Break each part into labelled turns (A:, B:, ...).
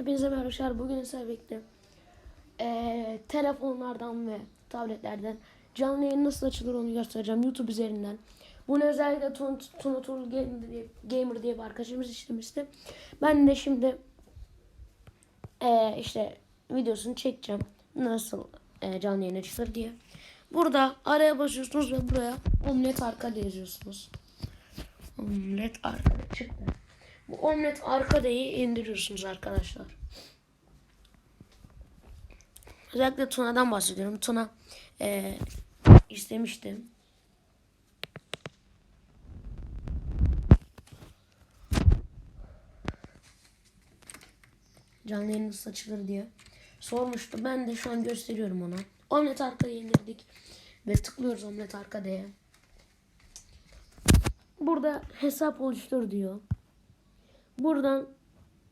A: Hepinize merhaba arkadaşlar. Bugün sizlerle birlikte eee, telefonlardan ve tabletlerden canlı yayın nasıl açılır onu göstereceğim YouTube üzerinden. Bunu özellikle Tun- Tunatul Gamer diye, bir arkadaşımız istemişti. Ben de şimdi eee, işte videosunu çekeceğim. Nasıl eee, canlı yayın açılır diye. Burada araya basıyorsunuz ve buraya omlet arka yazıyorsunuz. Omlet arka çıktı. Bu omlet arkadayı indiriyorsunuz arkadaşlar. Özellikle Tuna'dan bahsediyorum. Tuna eee istemiştim. Canlı yayın nasıl açılır diye sormuştu. Ben de şu an gösteriyorum ona. Omlet arkaya indirdik. Ve tıklıyoruz omlet arkadaya. Burada hesap oluştur diyor. Buradan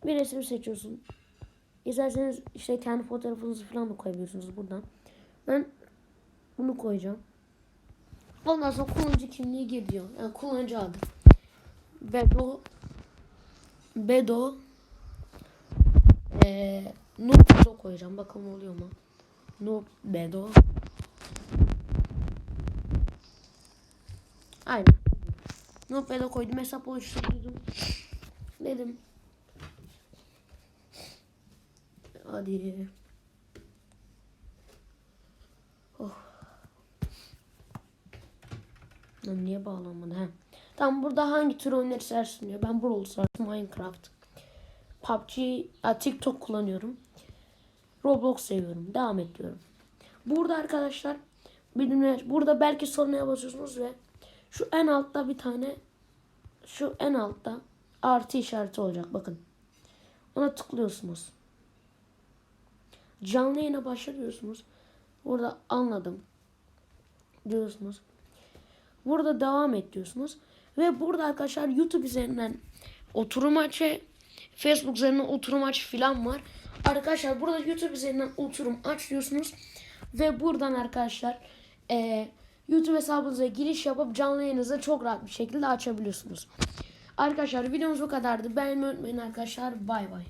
A: bir resim seçiyorsun. İsterseniz işte kendi fotoğrafınızı falan da koyabiliyorsunuz buradan. Ben bunu koyacağım. Ondan sonra kullanıcı kimliği gir diyor. Yani kullanıcı adı. Bedo Bedo eee Noob Bedo koyacağım. Bakalım oluyor mu? Noob Bedo Aynen. Noob Bedo koydum. Hesap oluşturdum. Dedim. Hadi. Oh. Lan niye bağlanmadı ha? Tamam burada hangi tür oyunlar istersin diyor. Ben Brawl Stars, Minecraft, PUBG, a, TikTok kullanıyorum. Roblox seviyorum. Devam ediyorum. Burada arkadaşlar bilimler burada belki sonraya basıyorsunuz ve şu en altta bir tane şu en altta artı işareti olacak bakın. Ona tıklıyorsunuz. Canlı yayına başlıyorsunuz. Burada anladım diyorsunuz. Burada devam et diyorsunuz. Ve burada arkadaşlar YouTube üzerinden oturum açı, Facebook üzerinden oturum aç filan var. Arkadaşlar burada YouTube üzerinden oturum aç diyorsunuz. Ve buradan arkadaşlar eee, YouTube hesabınıza giriş yapıp canlı yayınınızı çok rahat bir şekilde açabiliyorsunuz. Arkadaşlar videomuz bu kadardı. Beğenmeyi unutmayın arkadaşlar. Bay bay.